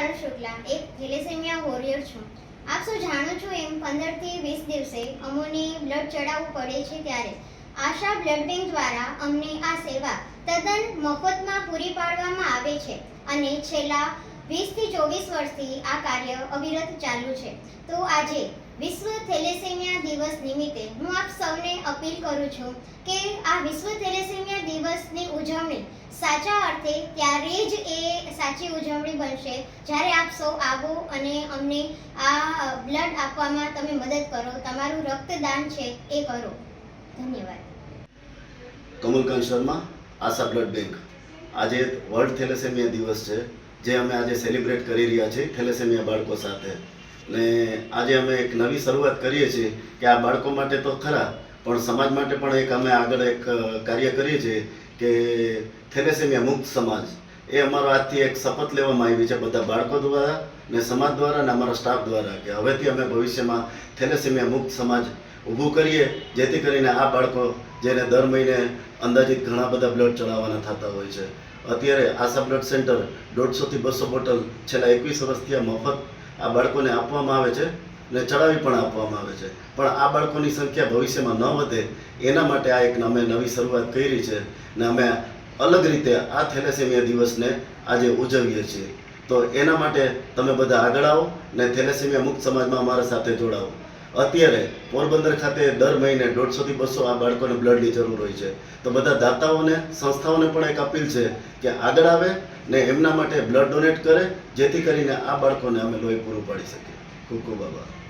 પારુલ શુક્લા એક thalassemia warrior છું. આપ સૌ જાણો છો એમ પંદરથી વીસ દિવસે અમોને બ્લડ ચડાવવું પડે છે ત્યારે. આશા બ્લડ બેંક દ્વારા અમને આ સેવા તદ્દન મફતમાં પૂરી પાડવામાં આવે છે અને છેલ્લા વીસથી ચોવીસ વર્ષથી આ કાર્ય અવિરત ચાલુ છે. તો આજે વિશ્વ દિવસ નિમિત્તે હું આપ સૌને અપીલ કરું છું કે આ વિશ્વ થેલેસેમિયા દિવસની ઉજવણી સાચા અર્થે ત્યારે જ એ સાચી ઉજવણી બનશે. જ્યારે આપ સૌ આવો અને અમને આ બ્લડ આપવામાં તમે મદદ કરો, તમારું રક્તદાન છે એ કરો. ધન્યવાદ. Kamalkant Sharma, Asha blood bank. આજે વર્લ્ડ થેલેસેમિયા દિવસ છે, જે અમે આજે સેલિબ્રેટ કરી રહ્યા છીએ થેલેસેમિયા બાળકો સાથે. ને આજે અમે એક નવી શરૂઆત કરીએ છીએ કે આ બાળકો માટે તો ખરા, પણ સમાજ માટે પણ એક અમે આગળ એક કાર્ય કરીએ છીએ કે થેલેસેમિયા મુક્ત સમાજ. એ અમારો આજથી એક શપથ લેવામાં આવી છે બધા બાળકો દ્વારા ને સમાજ દ્વારા ને અમારા સ્ટાફ દ્વારા કે હવેથી અમે ભવિષ્યમાં થેલેસેમિયા મુક્ત સમાજ ઊભું કરીએ, જેથી કરીને આ બાળકો જેને દર મહિને અંદાજિત ઘણા બધા બ્લડ ચડાવવાના થતા હોય છે. અત્યારે આશા બ્લડ સેન્ટર દોઢસોથી બસો બોટલ છેલ્લા એકવીસ વર્ષથી મફત આ બાળકોને આપવામાં આવે છે ને ચડાવી પણ આપવામાં આવે છે. પણ આ બાળકોની સંખ્યા ભવિષ્યમાં ન વધે, એના માટે આ એક અમે નવી શરૂઆત કરી છે ને અમે અલગ રીતે આ થેલેસેમિયા દિવસને આજે ઉજવીએ છીએ. તો એના માટે તમે બધા આગળ આવો ને થેલેસેમિયા મુક્ત સમાજમાં અમારા સાથે જોડાવો. અત્યારે પોરબંદર ખાતે દર મહિને દોઢસોથી બસો આ બાળકોને બ્લડની જરૂર હોય છે. તો બધા દાતાઓને, સંસ્થાઓને પણ એક અપીલ છે કે આગળ આવે ને એમના માટે બ્લડ ડોનેટ કરે, જેથી કરીને આ બાળકોને અમે લોહી પૂરું પાડી શકીએ. ખૂબ ખૂબ આભાર.